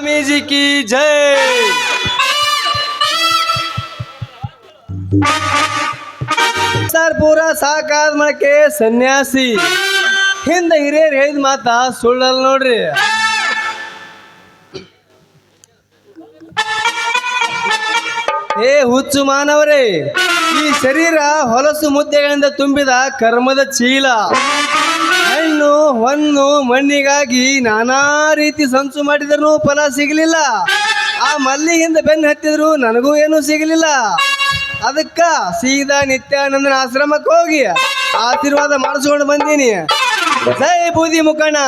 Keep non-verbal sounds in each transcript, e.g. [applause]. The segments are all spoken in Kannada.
ಸ್ವಾಮೀಜಿ ಕಿ ಜೈ. ಸರ್ ಪೂರ ಸಾಕಾದ ಮಳಕೆ ಸನ್ಯಾಸಿ. ಹಿಂದ ಹಿರಿಯರು ಹೇಳಿದ ಮಾತ ಸುಳ್ಳಲ್ಲ ನೋಡ್ರಿ. ಏ ಹುಚ್ಚು ಮಾನವರೇ, ಈ ಶರೀರ ಹೊಲಸು ಮುದ್ದೆಗಳಿಂದ ತುಂಬಿದ ಕರ್ಮದ ಚೀಲ. ಹಣ್ಣು ಹೊನ್ನು ಮಣ್ಣಿಗಾಗಿ ನಾನಾ ರೀತಿ ಸಂಚು ಮಾಡಿದ್ರು ಫಲ ಸಿಗಲಿಲ್ಲ. ಆ ಮಲ್ಲಿಗಿಂದ ಬೆನ್ನು ಹತ್ತಿದ್ರು ನನಗೂ ಏನೂ ಸಿಗಲಿಲ್ಲ. ಅದಕ್ಕ ಸೀದಾ ನಿತ್ಯಾನಂದನ ಆಶ್ರಮಕ್ಕೆ ಹೋಗಿ ಆಶೀರ್ವಾದ ಮಾಡಿಸ್ಕೊಂಡು ಬಂದೀನಿ. ಜೈ ಬೂದಿ ಮುಖಣ್ಣ.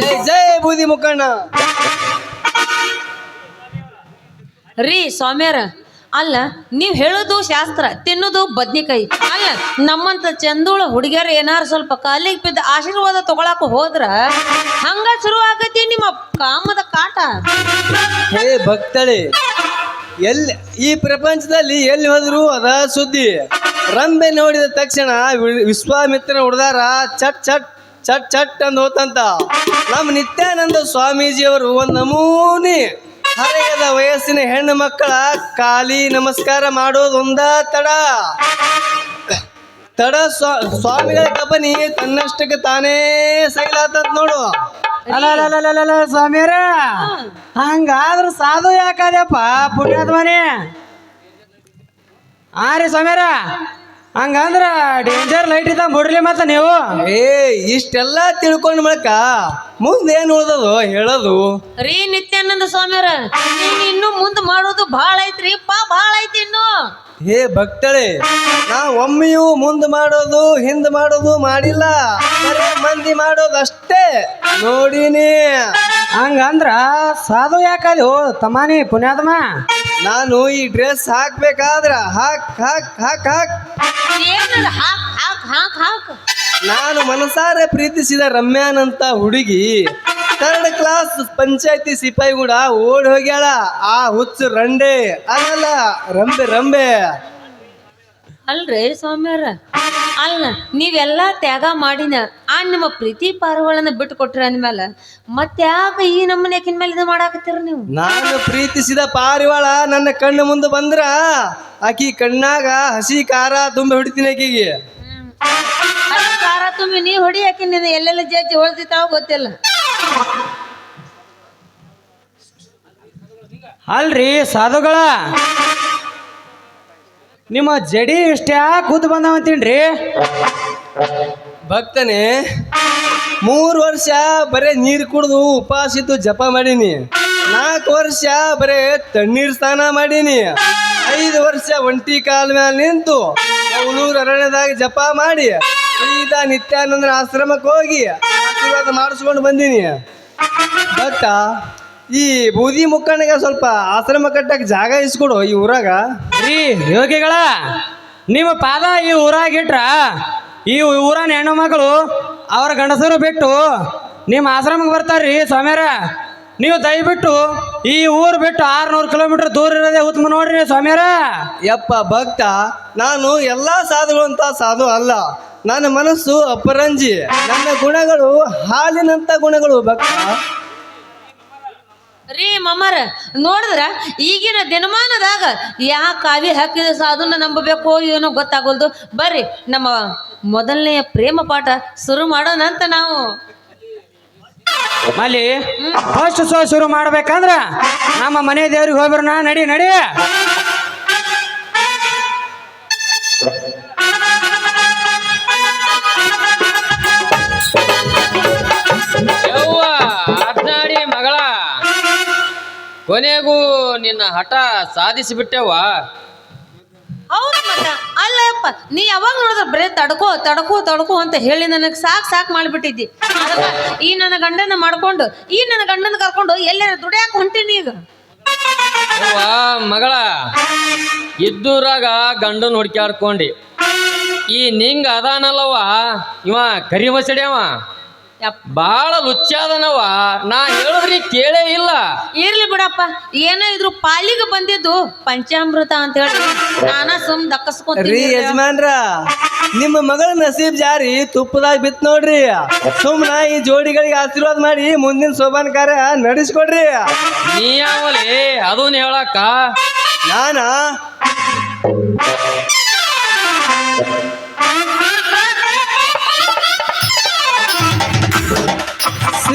ಜೈ ಜೈ ಬೂದಿ ಮುಖಣ್ಣ. ರೀ ಸ್ವಾಮ್ಯಾರ ಅಲ್ಲ, ನೀವು ಹೇಳೋದು ಶಾಸ್ತ್ರ, ತಿನ್ನೋದು ಬದ್ನಿಕಾಯಿ. ಅಲ್ಲ, ನಮ್ಮಂತ ಚಂದೂಳ ಹುಡುಗಿಯರು ಏನಾರು ಸ್ವಲ್ಪ ಕಾಲಿಗೆ ಬಿದ್ದ ಆಶೀರ್ವಾದ ತಗೊಳಕ ಹೋದ್ರ ಹಂಗ ಶುರು ಆಗತಿ ನಿಮ್ಮ ಕಾಮದ ಕಾಟ. ಹೇ ಭಕ್ತಳೆ, ಎಲ್ಲಿ, ಈ ಪ್ರಪಂಚದಲ್ಲಿ ಎಲ್ಲಿ ಹೋದ್ರು ಅದ ಸುದ್ದಿ. ರಂಬೆ ನೋಡಿದ ತಕ್ಷಣ ವಿ- ವಿಶ್ವಾಮಿತ್ರನ ಹುಡ್ದಾರ ಚಟ್ ಚಟ್ ಚಟ್ ಚಟ್ ಅಂದ್ ಹೋತಂತ. ನಮ್ಮ ನಿತ್ಯಾನಂದ ಸ್ವಾಮೀಜಿಯವರು ಒಂದು ನಮೂನಿ. ಹರೆಯದ ವಯಸ್ಸಿನ ಹೆಣ್ಣು ಮಕ್ಕಳ ಕಾಲಿ ನಮಸ್ಕಾರ ಮಾಡೋದು ಒಂದ ತಡ. ತಡ ಸ್ವಾ, ಸ್ವಾಮಿಗಳ ಕಪನಿ ತನ್ನಷ್ಟಕ್ಕೆ ತಾನೇ ಸೈಲಾತಂತ ನೋಡು. ಅಲ್ಲ ಸ್ವಾಮಿಯರ, ಹಂಗಾದ್ರೆ ಸಾಧು ಯಾಕದ್ಯಪ್ಪ ಪುಣ್ಯಾತ್ಮನೇ? ಹಾ ರೀ ಸ್ವಾಮಿಯರ. ಹಂಗಂದ್ರ ಡೇಂಜರ್ ಲೈಟ್ ಇದ್ದ ಬಿಡ್ರಿ ಮತ್ತ ನೀವು? ಏ ಇಷ್ಟೆಲ್ಲ ತಿಳ್ಕೊಂಡ್ ಬಳಕ ಮುಂದೆ ಏನು ಉಳ್ದದು ಹೇಳೋದು. ರೀ ನಿತ್ಯಾನಂದ ಸ್ವಾಮ್ಯಾರ ನೀನ್ ಇನ್ನು ಮುಂದ್ ಮಾಡೋದು ಭಾಳ ಐತ್ರಿ ಪಾ ಭಾಳ ಐತಿ ಇನ್ನು. ಹೇ ಭಕ್ತಳೆ ನಾ ಒಮ್ಮೆಯೂ ಮುಂದೆ ಮಾಡೋದು ಹಿಂದ್ ಮಾಡೋದು ಮಾಡಿಲ್ಲ. ಬರೇ ಮಂದಿ ಮಾಡೋದು ಅಷ್ಟೇ ನೋಡಿನಿ. ಹಂಗಂದ್ರ ಸಾಧು ಯಾಕದು ತಮಾನಿ ಪುಣ್ಯಾತ್ಮ. ನಾನು ಈ ಡ್ರೆಸ್ ಹಾಕ್ಬೇಕಾದ್ರ ಹಾಕ್ ಹಾಕ್ ಹಾಕ್ ಹಾಕ್. ಏನದ? ಹಾಕ್ ಹಾಕ್ ಹಾಕ್ ಹಾಕ್. ನಾನು ಮನಸಾರೆ ಪ್ರೀತಿಸಿದ ರಮ್ಯಾನಂತ ಹುಡುಗಿ ಥರ್ಡ್ ಕ್ಲಾಸ್ ಪಂಚಾಯತಿ ಸಿಪಾಯಿ ಕೂಡ ಓಡ್ ಹೋಗ್ಯಾಳ. ಆ ಹುಚ್ಚು ರಂಡೆ. ಅಲ್ಲಲ್ಲ ರಂಬೆ ರಂಬೆ. ಅಲ್ರಿ ಸ್ವಾಮ್ಯಾರ ಅಲ್ಲ ನೀವೆಲ್ಲ ತ್ಯಾಗ ಮಾಡಿನ ಆ ನಿಮ್ಮ ಪ್ರೀತಿ ಪಾರಗಳನ್ನ ಬಿಟ್ಟು ಕೊಟ್ರಿ ಅಂದ್ಮೇಲೆ ಮತ್ತ್ಯಾಕ ಈ ನಮ್ಮನೆ ಯಾಕಿನ ಮೇಲೆ ಇದು ಮಾಡಾಕತ್ತೀರ ನೀವು? ನಾನು ಪ್ರೀತಿಸಿದ ಪಾರಿವಾಳ ನನ್ನ ಕಣ್ಣು ಮುಂದೆ ಬಂದ್ರ ಆಕಿ ಕಣ್ಣಾಗ ಹಸಿ ಖಾರ ತುಂಬಿ ಹೊಡಿತೀನಿ ಆಕಿಗೆ. ಅದು ಖಾರ ತುಂಬಿ ನೀ ಹೊಡಿ ಯಾಕೆ ನೀನು ಎಲ್ಲೆಲ್ಲ ಜಜ್ಜಿ ಹೊಳ್ದಿತ್ತಾವ ಗೊತ್ತಿಲ್ಲ. ಅಲ್ರಿ ಸಾಧುಗಳ. ನಿಮ್ಮ ಜಡಿ ಇಷ್ಟೇ ಕೂತ್ ಬಂದಾವಂತೀನ್ರಿ? ಭಕ್ತನೇ, ಮೂರು ವರ್ಷ ಬರೇ ನೀರು ಕುಡಿದು ಉಪವಾಸ ಇದ್ದು ಜಪ ಮಾಡೀನಿ. ನಾಲ್ಕು ವರ್ಷ ಬರೇ ತಣ್ಣೀರ್ ಸ್ನಾನ ಮಾಡೀನಿ. ಐದು ವರ್ಷ ಒಂಟಿ ಕಾಲ ಮೇಲೆ ನಿಂತು ಅವಳೂರು ಅರಣ್ಯದಾಗ ಜಪ ಮಾಡಿ ಸೀದಾ ನಿತ್ಯಾನಂದನ ಆಶ್ರಮಕ್ಕೆ ಹೋಗಿ ಆಶೀರ್ವಾದ ಮಾಡಿಸ್ಕೊಂಡು ಬಂದೀನಿ. ಭಕ್ತ ಈ ಬೂದಿ ಮುಕ್ಕಣ್ಣಿಗೆ ಸ್ವಲ್ಪ ಆಶ್ರಮ ಕಟ್ಟಕ್ ಜಾಗ ಇಸ್ಕೊಡು ಈ ಊರಾಗ. ರೀ ಯೋಗಿಗಳ ನಿಮ್ಮ ಪಾದ ಈ ಊರಾಗ ಇಟ್ರ ಈ ಊರನ ಹೆಣ್ಣು ಮಕ್ಕಳು ಅವ್ರ ಗಂಡಸರು ಬಿಟ್ಟು ನಿಮ್ಮ ಆಶ್ರಮಕ್ಕೆ ಬರ್ತಾರ್ರಿ ಸ್ವಾಮ್ಯಾರ. ನೀವು ದಯವಿಟ್ಟು ಈ ಊರು ಬಿಟ್ಟು ಆರ್ನೂರು ಕಿಲೋಮೀಟರ್ ದೂರ ಇರೋದೇ ಉತ್ತಮ ನೋಡ್ರಿ ಸ್ವಾಮ್ಯಾರ. ಯಪ್ಪ ಭಕ್ತ ನಾನು ಎಲ್ಲ ಸಾಧುಗಳು ಅಂತ ಸಾಧು ಅಲ್ಲ. ನನ್ನ ಮನಸ್ಸು ಅಪರಂಜಿ. ನನ್ನ ಗುಣಗಳು ಹಾಲಿನಂತ ಗುಣಗಳು ಭಕ್ತ. ರೀ ಮಮ್ಮರ ನೋಡಿದ್ರ ಈಗಿನ ದಿನಮಾನದಾಗ ಯಾ ಕಾವಿ ಹಾಕಿದ ಸಾಧುನ ನಂಬಬೇಕು ಏನೋ ಗೊತ್ತಾಗೋಲ್ದು. ಬರ್ರಿ ನಮ್ಮ ಮೊದಲನೆಯ ಪ್ರೇಮ ಪಾಠ ಶುರು ಮಾಡೋಣ ಅಂತ ನಾವು. ಮಲ್ಲಿ ಫಸ್ಟ್ ಶೋ ಶುರು ಮಾಡ್ಬೇಕಂದ್ರ ನಮ್ಮ ಮನೆ ದೇವ್ರಿಗೆ ಹೋಗ್ಬರ್ನ ನಡಿ ನಡಿ. ಕೊನೆಗೂ ನಿನ್ನ ಹಠ ಸಾಧಿಸಿಬಿಟ್ಟೆವ್ವ. ಹೌದು ಮತ್ತ. ಅಲ್ಲಪ್ಪ ನೀ ಯಾವಾಗ ನೋಡಿದ್ರೆ ಬರೇ ತಡ್ಕೋ ತಡ್ಕೋ ತಡ್ಕೋ ಅಂತ ಹೇಳಿ ನನಗೆ ಸಾಕ್ ಸಾಕ್ ಮಾಡಿಬಿಟ್ಟಿದ್ದಿ. ಅದಕ್ಕ ಈ ನನ್ನ ಗಂಡನ ಮಾಡ್ಕೊಂಡು ಈ ನನ್ನ ಗಂಡನ ಕರ್ಕೊಂಡು ಎಲ್ಲೆ ದುಡಿಯಾಕ ಹೊಂಟೀನಿ ಈಗ. ಮಗಳ ಇದ್ದೂರಾಗ ಗಂಡನ ಹುಡ್ಕ್ಯಾಡ್ಕೊಂಡಿ. ಈ ನಿಂಗ ಅದಾನಲ್ಲವ ಇವ ಕರಿ ಮಸಡ್ಯಾವ ಬಾಳ ಲುಚ್ಚಾದನವ. ನಾ ಹೇಳಿದ್ರಿ ಕೇಳೇ ಇಲ್ಲ. ಇರ್ಲಿ ಬಿಡಪ್ಪ. ಏನೋ ಇದ್ರು ಪಾಲಿಗೆ ಬಂದಿದ್ದು ಪಂಚಾಮೃತ ಅಂತ ಹೇಳಿ. ನಾನ ಸುಮ್ ರೀ ದಕ್ಕಸ್ಕೊಂತೀನಿ ಯಜಮಾನ್ರ ನಿಮ್ಮ ಮಗಳ ನಸೀಬ್ ಜಾರಿ ತುಪ್ಪದಾಗ ಬಿತ್ ನೋಡ್ರಿ. ಸುಮ್ನ ಈ ಜೋಡಿಗಳಿಗೆ ಆಶೀರ್ವಾದ ಮಾಡಿ ಮುಂದಿನ ಶೋಭಾನ ಕಾರ್ಯ ನಡೆಸ್ಕೊಡ್ರಿ. ನೀ ಯಾವಲಿ ಅದನ್ನ ಹೇಳಕ್ಕ. ನಾನ?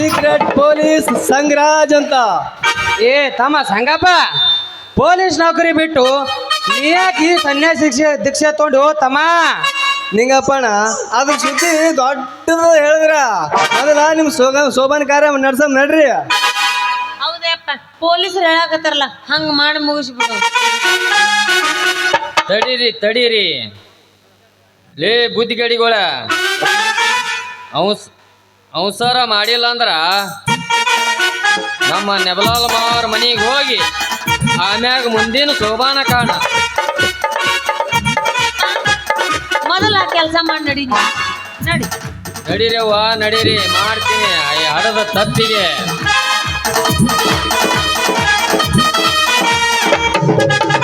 ಸೀಕ್ರೆಟ್ ಪೊಲೀಸ್ ಸಂಗ್ರಾಜ್ ಅಂತ. ಏ ತಮ್ಮ ಸಂಗಪ್ಪ ಪೊಲೀಸ್ ನೌಕರಿ ಬಿಟ್ಟು ನೀ ಯಾಕೆ ಈ ಸನ್ಯಾಸ ಶಿಕ್ಷೆ ದೀಕ್ಷೆ ತಗೊಂಡು ತಮ್ಮ ನಿಂಗಪ್ಪಣ ಅದ್ರ ಸುದ್ದಿ ದೊಡ್ಡದ ಹೇಳಿದ್ರ. ಮೊದಲ ನಿಮ್ ಸೋಗ ಶೋಭನ್ ಕಾರ್ಯ ನಡ್ಸಮ್ ನಡ್ರಿ. ಹೌದಪ್ಪ ಪೊಲೀಸರು ಹೇಳಾಕತ್ತಾರಲ್ಲ ಹಂಗ ಮಾಡಿ ಮುಗಿಸ್ಬಿಡು. ತಡೀರಿ ತಡೀರಿ. ಲೇ ಬುದ್ಧಿಗಡಿಗೋಳ. ಅವಸ್ ಅವಸರ ಮಾಡಿಲ್ಲ ಅಂದ್ರ ನಮ್ಮ ನೆಬಲಾಲ್ ಮಾವರ ಮನೆಗೆ ಹೋಗಿ ಆಮ್ಯಾಗ ಮುಂದಿನ ಶೋಭಾನ ಕಾಣ. ಮೊದಲ ಕೆಲಸ ಮಾಡಿ ನಡಿ ನಡಿ. ನಡೀರಿ ಅವ್ವ ನಡೀರಿ ಮಾಡ್ತೀನಿ. ಹಡದ ತಪ್ಪಿಗೆ [laughs]